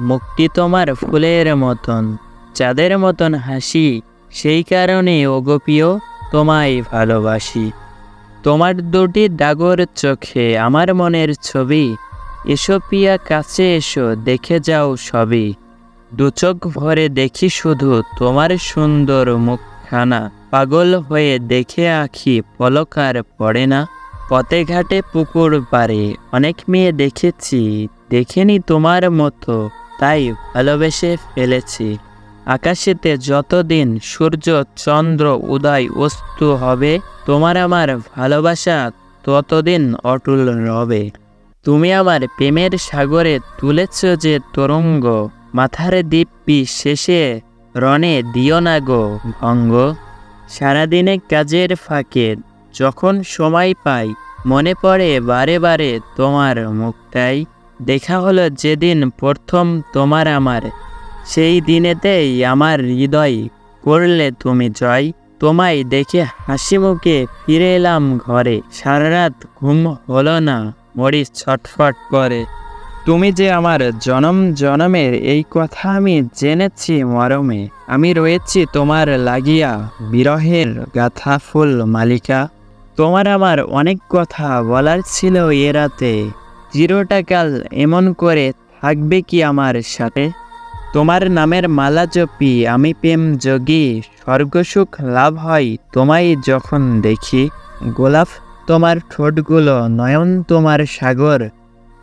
মুক্তি তোমার ফুলের মতন, চাঁদের মতন হাসি, সেই কারণে ওগোপিও তোমায় ভালোবাসি। তোমার দুটি ডাগর চোখে আমার মনের ছবি, এসো পিয়া কাছে এসো, দেখে যাও সবই। দু চোখ ভরে দেখি শুধু তোমার সুন্দর মুখখানা, পাগল হয়ে দেখে আখি পলকার পড়ে না। পথে ঘাটে পুকুর পারে অনেক মেয়ে দেখেছি, দেখেনি তোমার মতো তাই ভালোবেসে ফেলেছি। আকাশেতে যতদিন সূর্য, চন্দ্র, উদয়, অস্ত হবে, তোমার আমার ভালোবাসা ততদিন অটুল রবে। তুমি আমার প্রেমের সাগরে তুলেছ যে তরঙ্গ, মাথার দিব্যি শেষে রণে দিও না গো ভঙ্গ। সারাদিনে কাজের ফাঁকে যখন সময় পাই, মনে পড়ে বারে বারে তোমার মুখটাই দেখা হলো যেদিন প্রথম তোমার আমার। সেই দিনেতেই আমার হৃদয় করলে তুমি জয়। তোমায় দেখে হাসি মুখে ফিরে এলাম ঘরে। সারা রাত ঘুম হলো না মরি ছটফট করে। তুমি যে আমার জনম জনমের এই কথা আমি জেনেছি মরমে, আমি রয়েছি তোমার লাগিয়া বিরহের গাথা ফুল মালিকা। তোমার আমার অনেক কথা বলার ছিল এ রাতে। চিরটা কাল এমন করে থাকবে কি আমার সাথে? তোমার নামের মালা জপি, আমি প্রেম যোগী, স্বর্গসুখ লাভ হয় তোমায় যখন দেখি। গোলাপ, তোমার ঠোঁটগুলো, নয়ন, তোমার সাগর,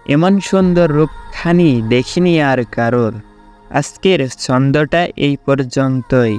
এমন সুন্দর রূপখানি দেখিনি আর কারোর। আজকের ছন্দটা এই পর্যন্তই।